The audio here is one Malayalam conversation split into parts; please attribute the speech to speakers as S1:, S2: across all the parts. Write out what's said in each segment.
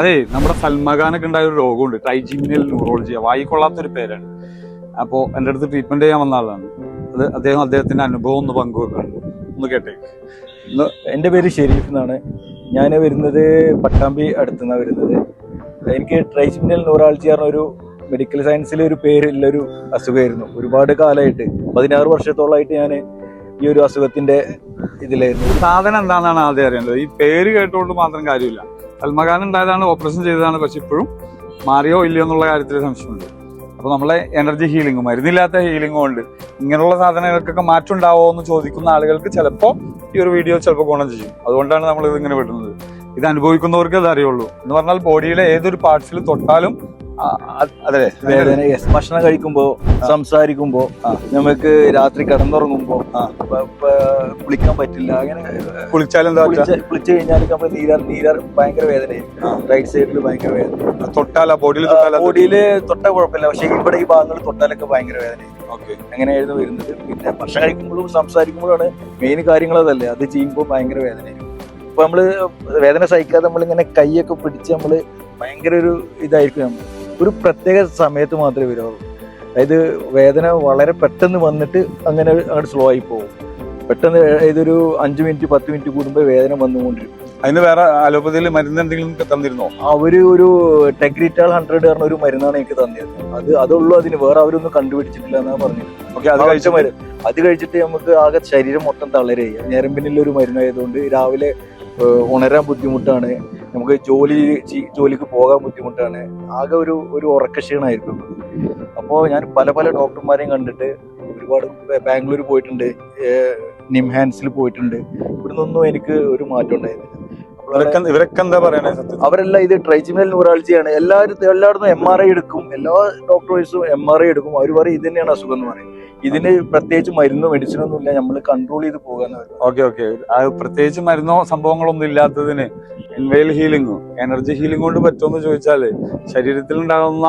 S1: അതെ നമ്മുടെ സൽമഖാനൊക്കെ ഉണ്ടായ ഒരു രോഗമുണ്ട്. ട്രൈജിമിനൽ ന്യൂറോളജി വായി കൊള്ളാത്തൊരു പേരാണ്. അപ്പോൾ എന്റെ അടുത്ത് ട്രീറ്റ്മെന്റ് ചെയ്യാൻ വന്ന ആളാണ്. അത് അദ്ദേഹം അദ്ദേഹത്തിന്റെ അനുഭവം ഒന്ന് പങ്കുവെക്കുന്നുണ്ട് ഒന്ന് കേട്ടേ.
S2: എന്റെ പേര് ഷെരീഫ് എന്നാണ്. ഞാൻ വരുന്നത് പട്ടാമ്പി അടുത്തുനിന്നാണ് വരുന്നത്. എനിക്ക് ട്രൈജിമിനൽ ന്യൂറോളജി പറഞ്ഞ ഒരു മെഡിക്കൽ സയൻസിലെ ഒരു പേരുള്ളൊരു അസുഖമായിരുന്നു ഒരുപാട് കാലമായിട്ട് പതിനാറ് വർഷത്തോളമായിട്ട് ഞാൻ ഈ ഒരു അസുഖത്തിന്റെ ഇതിലായിരുന്നു.
S1: സാധനം എന്താണെന്നാണ് ആദ്യം അറിയേണ്ടത്. ഈ പേര് കേട്ടുകൊണ്ട് മാത്രം കാര്യമില്ല. സൽമാഖാൻ ഉണ്ടായതാണ് ഓപ്പറേഷൻ ചെയ്തതാണ് പക്ഷെ ഇപ്പോഴും. മാറിയോ ഇല്ലയോ എന്നുള്ള കാര്യത്തിൽ സംശയമുണ്ട്. അപ്പോൾ നമ്മളെ എനർജി ഹീലിംഗ് മരുന്നില്ലാത്ത ഹീലിംഗും ഉണ്ട്. ഇങ്ങനെയുള്ള സാധനങ്ങൾക്കൊക്കെ മാറ്റം ഉണ്ടാവോ എന്ന് ചോദിക്കുന്ന ആളുകൾക്ക് ചിലപ്പോൾ ഈ ഒരു വീഡിയോ ചിലപ്പോൾ ഗുണം ചെയ്യും. അതുകൊണ്ടാണ് നമ്മൾ ഇത് ഇങ്ങനെ വിടുന്നത്. ഇത് അനുഭവിക്കുന്നവർക്ക് അത് അറിയുള്ളൂ. എന്ന് പറഞ്ഞാൽ ബോഡിയിലെ ഏതൊരു പാർട്സിൽ തൊട്ടാലും അതെ.
S2: ഭക്ഷണം കഴിക്കുമ്പോ സംസാരിക്കുമ്പോ നമുക്ക് രാത്രി കിടന്നുറങ്ങുമ്പോ കുളിക്കാൻ പറ്റില്ല അങ്ങനെ
S1: കുളിച്ചാലും
S2: കുളിച്ചു കഴിഞ്ഞാൽ നമ്മൾ നീരാർ നീരാർ ഭയങ്കര
S1: വേദനയായിരുന്നു
S2: റൈറ്റ് സൈഡിൽ ഭയങ്കര വേദന.
S1: തൊട്ടാല? ബോഡിയിൽ
S2: ബോഡിയിൽ തൊട്ട കുഴപ്പമില്ല. പക്ഷെ ഇവിടെ ഈ ഭാഗങ്ങൾ തൊട്ടാലൊക്കെ ഭയങ്കര
S1: വേദനയായിരുന്നു
S2: അങ്ങനെയായിരുന്നു വരുന്നത്. പിന്നെ ഭക്ഷണം കഴിക്കുമ്പോഴും സംസാരിക്കുമ്പോഴാണ് മെയിൻ കാര്യങ്ങൾ അതല്ലേ? അത് ചെയ്യുമ്പോൾ ഭയങ്കര വേദനയായിരുന്നു അപ്പൊ നമ്മൾ വേദന സഹിക്കാതെ നമ്മളിങ്ങനെ കൈയൊക്കെ പിടിച്ച് നമ്മൾ ഭയങ്കര ഒരു ഇതായിരിക്കും. നമ്മൾ ഒരു പ്രത്യേക സമയത്ത് മാത്രമേ വരുള്ളൂ അതായത് വേദന വളരെ പെട്ടെന്ന് വന്നിട്ട് അങ്ങനെ അങ്ങോട്ട് സ്ലോ ആയി പോകും. പെട്ടെന്ന് ഇതൊരു അഞ്ച് മിനിറ്റ് പത്ത് മിനിറ്റ് കൂടുമ്പോൾ വേദന വന്നുകൊണ്ടിരിക്കും.
S1: അതിന് വേറെ അലോപ്പതിയിൽ മരുന്ന് എന്തെങ്കിലും തന്നിരുന്നോ?
S2: അവർ ഒരു ടെഗ്രിറ്റാൾ ഹൺഡ്രഡ് പറഞ്ഞ ഒരു മരുന്നാണ് എനിക്ക് തന്നിരുന്നത്. അത് അതുള്ളൂ അതിന്. വേറെ അവരൊന്നും കണ്ടുപിടിച്ചിട്ടില്ല എന്നാ പറഞ്ഞത്.
S1: ഓക്കെ അത് കഴിച്ച
S2: മരുന്ന് അത് കഴിച്ചിട്ട് നമുക്ക് ആകെ ശരീരം മൊത്തം തളരുക ഞരമ്പിനുള്ള ഒരു മരുന്നായതുകൊണ്ട് രാവിലെ ഉണരാൻ ബുദ്ധിമുട്ടാണ്. നമുക്ക് ജോലി ജോലിക്ക് പോകാൻ ബുദ്ധിമുട്ടാണ്. ആകെ ഒരു ഒരു ഉറക്കക്ഷീണമായിരിക്കും അപ്പോൾ ഞാൻ പല പല ഡോക്ടർമാരെയും കണ്ടിട്ട് ഒരുപാട് ബാംഗ്ലൂർ പോയിട്ടുണ്ട്. നിംഹാൻസിൽ പോയിട്ടുണ്ട്. ഇവിടുന്നൊന്നും എനിക്ക് ഒരു മാറ്റം ഉണ്ടായിരുന്നില്ല.
S1: ഇവരൊക്കെ എന്താ
S2: അവരെല്ലാം ഇത് ട്രൈജിമിനൽ ന്യൂറാളജിയാണ്. എല്ലാവരും എല്ലായിടത്തും എം ആർ ഐ എടുക്കും. എല്ലാ ഡോക്ടേഴ്സും എം ആർ ഐ എടുക്കും. അവർ പറയും ഇത് തന്നെയാണ് അസുഖം എന്ന് പറയും. ഇതിന് പ്രത്യേകിച്ച് മരുന്നോ മെഡിസിനോ ഒന്നും ഇല്ല. നമ്മൾ കൺട്രോൾ ചെയ്ത് പോകാന്ന് പറയും.
S1: Okay okay. പ്രത്യേകിച്ച് മരുന്നോ സംഭവങ്ങളൊന്നും ഇല്ലാത്തതിന് ഇൻവെയിൽ ഹീലിംഗ് എനർജി ഹീലിംഗ് കൊണ്ട് പറ്റുമെന്ന് ചോദിച്ചാൽ ശരീരത്തിൽ ഉണ്ടാകുന്ന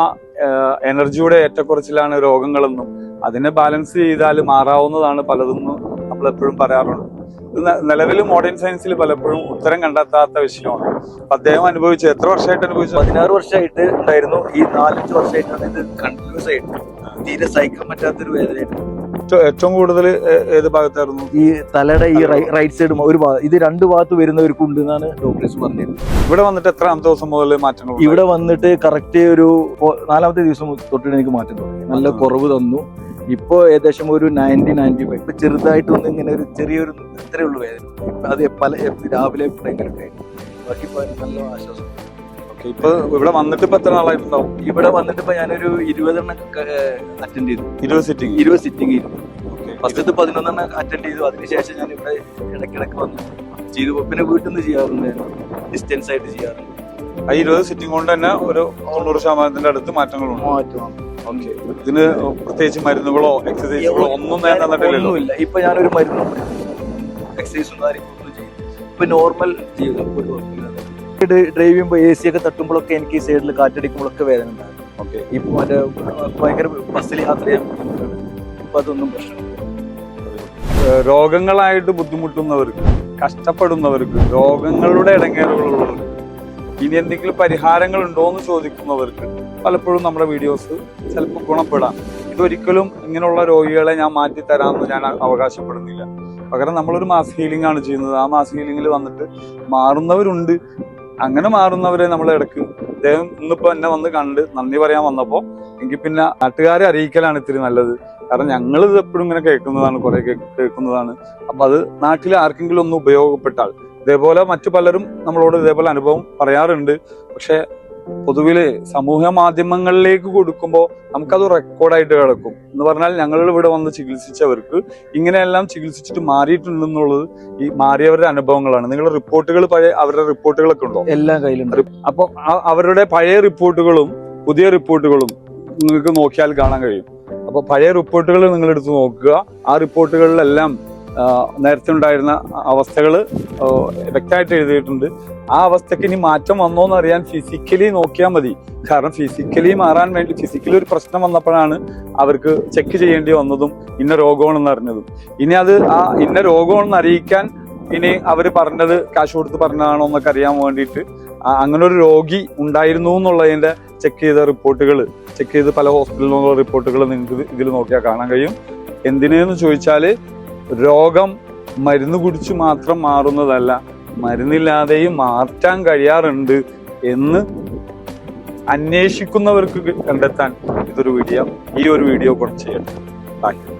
S1: എനർജിയുടെ ഏറ്റക്കുറച്ചിലാണ് രോഗങ്ങളെന്നും അതിനെ ബാലൻസ് ചെയ്താൽ മാറാവുന്നതാണ് പലതെന്ന് നമ്മൾ എപ്പോഴും പറയാറുണ്ട് നിലവിൽ മോഡേൺ സയൻസിൽ പലപ്പോഴും ഉത്തരം കണ്ടെത്താത്ത വിഷയമാണ്. അദ്ദേഹം അനുഭവിച്ച. എത്ര വർഷമായിട്ട് അനുഭവിച്ചു?
S2: പതിനാറ് വർഷമായിട്ട് ഉണ്ടായിരുന്നു. ഈ നാലഞ്ച് വർഷമായിട്ടാണ് ഇത് കണ്ടിന്യൂസ് ആയിട്ട്. തീരെ സഹിക്കാൻ പറ്റാത്തൊരു വേദനയായിട്ട്.
S1: ഏറ്റവും- ഏറ്റവും കൂടുതൽ ഏത് ഭാഗത്തായിരുന്നു?
S2: ഈ തലയുടെ ഈ റൈറ്റ് സൈഡ് ഒരു ഭാഗം ഇത് രണ്ട് ഭാഗത്ത് വരുന്നവർക്കുണ്ട് എന്നാണ് ഡോക്ടേഴ്സ് പറഞ്ഞത്
S1: ഇവിടെ വന്നിട്ട് എത്രാമത്തെ ദിവസം മുതൽ മാറ്റങ്ങൾ?
S2: ഇവിടെ വന്നിട്ട് കറക്റ്റ് ഒരു നാലാമത്തെ ദിവസം തൊട്ടിട്ട് എനിക്ക് മാറ്റം തുടങ്ങി. നല്ല കുറവ് തന്നു. ഇപ്പോൾ ഏകദേശം ഒരു നയന്റി നയന്റി ഫൈവ്. ഇപ്പൊ ചെറുതായിട്ടൊന്നും ഇങ്ങനെ ഒരു ചെറിയൊരു ഇത്രയേ ഉള്ളൂ വേദന. അത് പല രാവിലെ ഉണ്ടായിരുന്നു ബാക്കി നല്ല ആശ്വാസം.
S1: ഇപ്പൊ ഇവിടെ വന്നിട്ട് ഇപ്പൊ എത്ര നാളായിട്ടുണ്ടാവും?
S2: ഇവിടെ വന്നിട്ട് ഇപ്പൊ ഞാനൊരു ഇരുപതെണ്ണം അറ്റൻഡ് ചെയ്തു.
S1: ഇരുപത് സിറ്റിംഗ്
S2: ഇരുപത് സിറ്റിംഗ് ചെയ്തു ഫസ്റ്റത്തെ പതിനൊന്നെണ്ണം അറ്റൻഡ് ചെയ്തു. അതിനുശേഷം ഞാൻ ഇവിടെ ഇടയ്ക്കിടയ്ക്ക് വന്നു. ചെയ്തു. പിന്നെ വീട്ടിൽ നിന്ന് ചെയ്യാറുണ്ട്. ഡിസ്റ്റൻസ് ആയിട്ട് ചെയ്യാറുണ്ട്.
S1: ആ ഇരുപത് സിറ്റിംഗ് കൊണ്ട് തന്നെ ഒരു തൊണ്ണൂറ് ശതമാനത്തിന്റെ അടുത്ത് മാറ്റങ്ങളുണ്ട്.
S2: മാറ്റം.
S1: ഓക്കെ ഇതിന് പ്രത്യേകിച്ച് മരുന്നുകളോ എക്സസൈസുകളോ ഒന്നും ഞാൻ തന്നിട്ടില്ലല്ലോ
S2: ഇല്ല ഇപ്പൊ ഞാനൊരു മരുന്നും എക്സസൈസും കാര്യങ്ങളൊന്നും ചെയ്യും ഇപ്പൊ നോർമൽ ജീവിതം. ഒരു കുഴപ്പമില്ലാതെ ഡ്രൈവ് ചെയ്യുമ്പോൾ എ സി ഒക്കെ തട്ടുമ്പോഴൊക്കെ എനിക്ക് ഈ സൈഡിൽ കാറ്റടിക്കുമ്പോഴൊക്കെ വേദന ഉണ്ടാകും.
S1: ഓക്കെ
S2: ഇപ്പൊ മറ്റേ ഭയങ്കര ബസ്സിൽ യാത്ര ചെയ്യാൻ ഇപ്പൊ അതൊന്നും പ്രശ്നമില്ല.
S1: രോഗങ്ങളായിട്ട് ബുദ്ധിമുട്ടുന്നവർക്ക് കഷ്ടപ്പെടുന്നവർക്ക് രോഗങ്ങളുടെ ഇടങ്ങേറുകളുള്ളവർക്ക് ഇനി എന്തെങ്കിലും പരിഹാരങ്ങൾ ഉണ്ടോ എന്ന് ചോദിക്കുന്നവർക്ക് പലപ്പോഴും നമ്മുടെ വീഡിയോസ് ചിലപ്പോൾ ഗുണപ്പെടാം. ഇതൊരിക്കലും ഇങ്ങനെയുള്ള രോഗികളെ ഞാൻ മാറ്റി തരാമെന്ന് ഞാൻ അവകാശപ്പെടുന്നില്ല. പകരം നമ്മളൊരു മാസ് ഹീലിംഗ് ആണ് ചെയ്യുന്നത്. ആ മാസ് ഹീലിംഗിൽ വന്നിട്ട് മാറുന്നവരുണ്ട്. അങ്ങനെ മാറുന്നവരെ നമ്മൾ ഇടയ്ക്ക് അദ്ദേഹം ഇന്നിപ്പോ എന്നെ വന്ന് കണ്ട് നന്ദി പറയാൻ വന്നപ്പോ എനിക്ക് പിന്നെ നാട്ടുകാരെ അറിയിക്കലാണ് ഇത്തിരി നല്ലത്. കാരണം ഞങ്ങൾ ഇത് എപ്പോഴും ഇങ്ങനെ കേൾക്കുന്നതാണ് കുറെ കേൾക്കുന്നതാണ്. അപ്പൊ അത് നാട്ടിൽ ആർക്കെങ്കിലും ഒന്ന് ഉപയോഗപ്പെട്ടാൽ ഇതേപോലെ മറ്റു പലരും നമ്മളോട് ഇതേപോലെ അനുഭവം പറയാറുണ്ട്. പക്ഷെ പൊതുവിൽ സമൂഹ മാധ്യമങ്ങളിലേക്ക് കൊടുക്കുമ്പോൾ നമുക്കത് റെക്കോർഡായിട്ട് കിടക്കും. എന്ന് പറഞ്ഞാൽ ഞങ്ങൾ ഇവിടെ വന്ന് ചികിത്സിച്ചവർക്ക് ഇങ്ങനെയെല്ലാം ചികിത്സിച്ചിട്ട് മാറിയിട്ടുണ്ടെന്നുള്ളത് ഈ മാറിയവരുടെ അനുഭവങ്ങളാണ്. നിങ്ങളുടെ റിപ്പോർട്ടുകൾ പഴയ അവരുടെ റിപ്പോർട്ടുകളൊക്കെ ഉണ്ടോ?
S2: എല്ലാം കയ്യിലുണ്ട്.
S1: അപ്പൊ അവരുടെ പഴയ റിപ്പോർട്ടുകളും പുതിയ റിപ്പോർട്ടുകളും നിങ്ങൾക്ക് നോക്കിയാൽ കാണാൻ കഴിയും. അപ്പൊ പഴയ റിപ്പോർട്ടുകൾ നിങ്ങൾ എടുത്ത് നോക്കുക. ആ റിപ്പോർട്ടുകളിലെല്ലാം നേരത്തെ ഉണ്ടായിരുന്ന അവസ്ഥകൾ വ്യക്തമായിട്ട് എഴുതിയിട്ടുണ്ട്. ആ അവസ്ഥയ്ക്ക് ഇനി മാറ്റം വന്നോ എന്ന് അറിയാൻ ഫിസിക്കലി നോക്കിയാൽ മതി. കാരണം ഫിസിക്കലി മാറാൻ വേണ്ടി ഫിസിക്കലി ഒരു പ്രശ്നം വന്നപ്പോഴാണ് അവർക്ക് ചെക്ക് ചെയ്യേണ്ടി വന്നതും ഇന്ന രോഗമാണെന്ന് അറിഞ്ഞതും. ഇനി അത് ആ ഇന്ന രോഗമാണെന്ന് അറിയിക്കാൻ ഇനി അവർ പറഞ്ഞത് കാശ് കൊടുത്ത് പറഞ്ഞതാണോ എന്നൊക്കെ അറിയാൻ വേണ്ടിയിട്ട് അങ്ങനെ ഒരു രോഗി ഉണ്ടായിരുന്നു എന്നുള്ളതിന്റെ ചെക്ക് ചെയ്ത റിപ്പോർട്ടുകൾ ചെക്ക് ചെയ്ത് പല ഹോസ്പിറ്റലിൽ നിന്നുള്ള റിപ്പോർട്ടുകൾ നിങ്ങൾക്ക് ഇതിൽ നോക്കിയാൽ കാണാൻ കഴിയും. എന്തിനെന്ന് ചോദിച്ചാൽ രോഗം മരുന്ന് കുടിച്ച് മാത്രം മാറുന്നതല്ല. മരുന്നില്ലാതെയും മാറ്റാൻ കഴിയാറുണ്ട് എന്ന് അന്വേഷിക്കുന്നവർക്ക് കണ്ടെത്താൻ ഇതൊരു വീഡിയോ ഈ ഒരു വീഡിയോ കുറച്ച് ചെയ്യട്ടെ. താങ്ക്